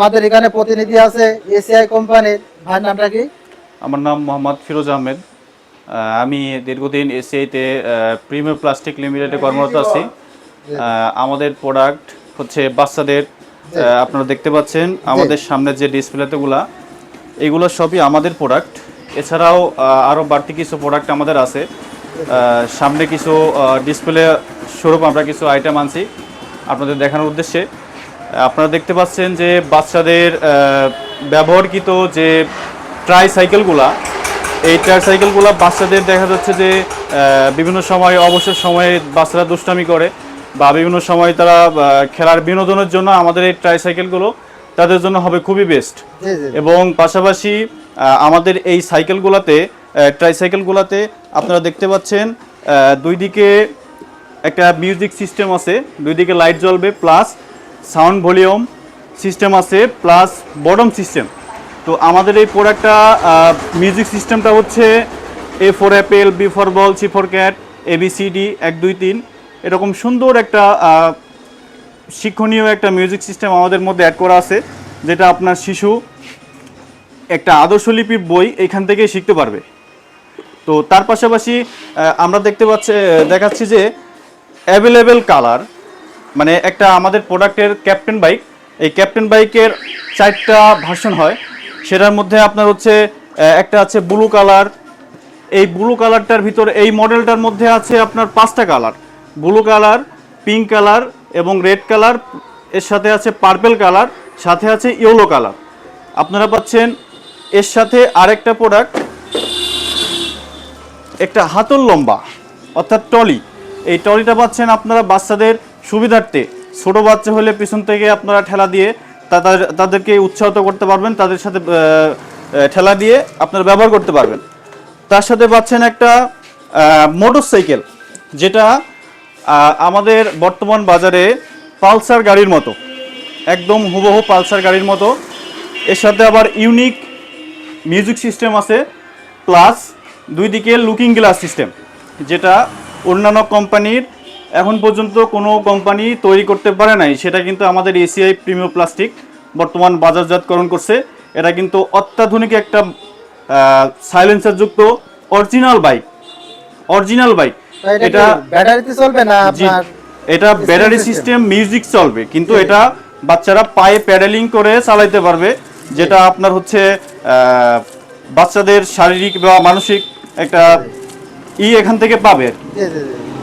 আমাদের এখানে প্রতিনিধি আছে এসিআই কোম্পানির ভাইয়ের নামটা কি? আমার নাম মোহাম্মদ ফিরোজ আহমেদ। আমি দীর্ঘদিন এসিআইতে প্রিমিয়ার প্লাস্টিক লিমিটেডে কর্মরত আছি। আমাদের প্রোডাক্ট হচ্ছে বাচ্চাদের আপনারা দেখতে পাচ্ছেন আমাদের সামনে যে ডিসপ্লেতেগুলা এগুলো সবই আমাদের প্রোডাক্ট। এছাড়াও আরও বাড়তি কিছু প্রোডাক্ট আমাদের আছে। সামনে কিছু ডিসপ্লে স্বরূপ আমরা কিছু আইটেম আনছি আপনাদের দেখানোর উদ্দেশ্যে। আপনারা দেখতে পাচ্ছেন যে বাচ্চাদের ব্যবহৃত যে ট্রাই সাইকেলগুলা এই ট্রাই সাইকেলগুলা বাচ্চাদের দেখা যাচ্ছে যে বিভিন্ন সময় অবসর সময়ে বাচ্চারা দুষ্টামি করে বা বিভিন্ন সময় তারা খেলার বিনোদনের জন্য আমাদের এই ট্রাই সাইকেলগুলো তাদের জন্য হবে খুবই বেস্ট এবং পাশাপাশি আমাদের এই সাইকেলগুলোতে ট্রাই সাইকেলগুলোতে আপনারা দেখতে পাচ্ছেন দুই দিকে একটা মিউজিক সিস্টেম আছে দুই দিকে লাইট জ্বলবে প্লাস সাউন্ড ভলিউম সিস্টেম আছে, প্লাস বটম সিস্টেম। তো আমাদের এই প্রোডাক্টটা মিউজিক সিস্টেমটা হচ্ছে A for apple B for ball C for cat ABCD এক, দুই, তিন। এরকম সুন্দর একটা শিক্ষণীয় একটা মিউজিক সিস্টেম আমাদের মধ্যে অ্যাড করা আছে, যেটা আপনার শিশু একটা আদর্শলিপির বই এখান থেকে শিখতে পারবে। তো তার পাশাপাশি আমরা দেখতে পাচ্ছি দেখাচ্ছি যে অ্যাভেলেবেল কালার মানে একটা আমাদের প্রোডাক্টের ক্যাপ্টেন বাইক। এই ক্যাপ্টেন বাইকের চারটা ভার্সন হয়। সেটার মধ্যে আপনার হচ্ছে একটা আছে ব্লু কালার। এই ব্লু কালারটার ভিতরে, এই মডেলটার মধ্যে আছে আপনার পাঁচটা colour. Blue colour, pink colour এবং রেড কালার। এর সাথে আছে পার্পেল কালার, সাথে আছে ইয়েলো কালার। আপনারা পাচ্ছেন, এর সাথে আরেকটা প্রোডাক্ট। একটা হাতল লম্বা, অর্থাৎ টলি এই টলিটা পাচ্ছেন আপনারা বাচ্চাদের সুবিধার্থে ছোট বাচ্চা হলে পিছন থেকে আপনারা ঠেলা দিয়ে তাদের, তাদেরকে উৎসাহিত করতে পারবেন, তাদের সাথে ঠেলা দিয়ে আপনারা ব্যবহার করতে পারবেন। তার সাথে পাচ্ছেন একটা মোটর সাইকেল যেটা আমাদের বর্তমান বাজারে পালসার গাড়ির মতো, একদম হুবহু পালসার গাড়ির মতো। এর সাথে আবার ইউনিক মিউজিক সিস্টেম আছে, প্লাস দুই দিকে লুকিং গ্লাস সিস্টেম, যেটা অন্যান্য কোম্পানির এখন পর্যন্ত কোনো কোম্পানি তৈরি করতে পারে নাই। সেটা কিন্তু আমাদের এসিআই প্রিমিয়াম প্লাস্টিক বর্তমান বাজারজাতকরণ করছে। এটা কিন্তু অত্যাধুনিক একটা সাইলেন্সার যুক্ত অরিজিনাল বাইক অরিজিনাল বাইক এটা এটা ব্যাটারিতে চলবে না আপনার এটা ব্যাটারি সিস্টেম মিউজিক চলবে। কিন্তু এটা বাচ্চারা পায়ে প্যাডেলিং করে চালাইতে পারবে যেটা আপনার হচ্ছে বাচ্চাদের শারীরিক বা মানসিক একটা ই এখান থেকে পাবে। আর কি।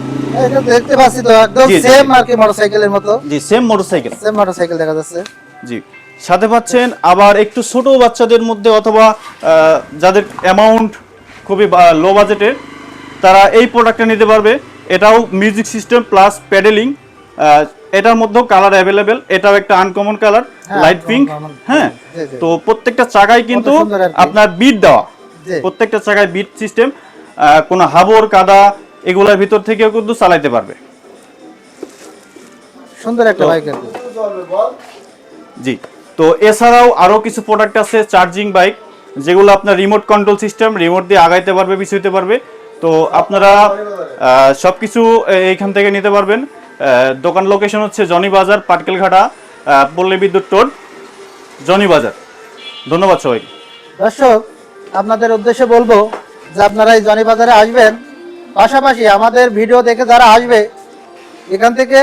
জি জি জি এটা দেখতে পাচ্ছি তো একদম জি, জি। সেম আর কি মোটরসাইকেলের মতো। জি সেম মোটরসাইকেল সেম মোটরসাইকেল দেখা যাচ্ছে। জি। সাথে পাচ্ছেন আবার একটু ছোট বাচ্চাদের মধ্যে অথবা যাদের অ্যামাউন্ট খুবই লো বাজেটের তারা এই প্রোডাক্টটা নিতে পারবে। এটাও মিউজিক সিস্টেম প্লাস প্যাডেলিং এটার মধ্যেও কালার অ্যাভেলেবেল এটাও একটা আনকমন কালার হ্যাঁ, লাইট পিঙ্ক হ্যাঁ। জি। তো প্রত্যেকটা চাকায় কিন্তু। আপনার বিট দেওয়া। প্রত্যেকটা চাকায় বিট সিস্টেম কোনো হাবর কাদা এগুলোর ভিতর থেকেও কিন্তু চালাইতে পারবে। সুন্দর একটা বাইক জি তো এছাড়াও আরও কিছু প্রোডাক্ট আছে চার্জিং বাইক যেগুলো আপনার রিমোট কন্ট্রোল সিস্টেম রিমোট দিয়ে আগাইতে পারবে পিছুইতে পারবে। তো আপনারা সব কিছু এইখান থেকে নিতে পারবেন। দোকান লোকেশন হচ্ছে জনি বাজার পাটকেলঘাটা পল্লী বিদ্যুৎ টোড জনি বাজার। ধন্যবাদ সবাইকে। দর্শক আপনাদের উদ্দেশ্যে বলব যে আপনারা এই জনি বাজারে আসবেন পাশাপাশি আমাদের ভিডিও দেখে যারা আসবে, এখান থেকে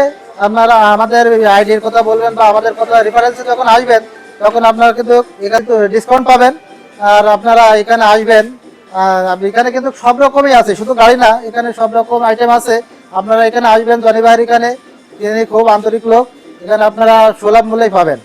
আপনারা আমাদের আইডির কথা বলবেন বা আমাদের কথা রেফারেন্সে যখন আসবেন, তখন আপনারা কিন্তু এখানে ডিসকাউন্ট পাবেন। আর আপনারা এখানে আসবেন এখানে কিন্তু সব রকমই আছে, শুধু গাড়ি না, এখানে সব রকম আইটেম আছে। আপনারা এখানে আসবেন, জনি ভাইয়ের এখানে, তিনি খুব আন্তরিক লোক। এখানে আপনারা সুলভ মূল্যেই পাবেন।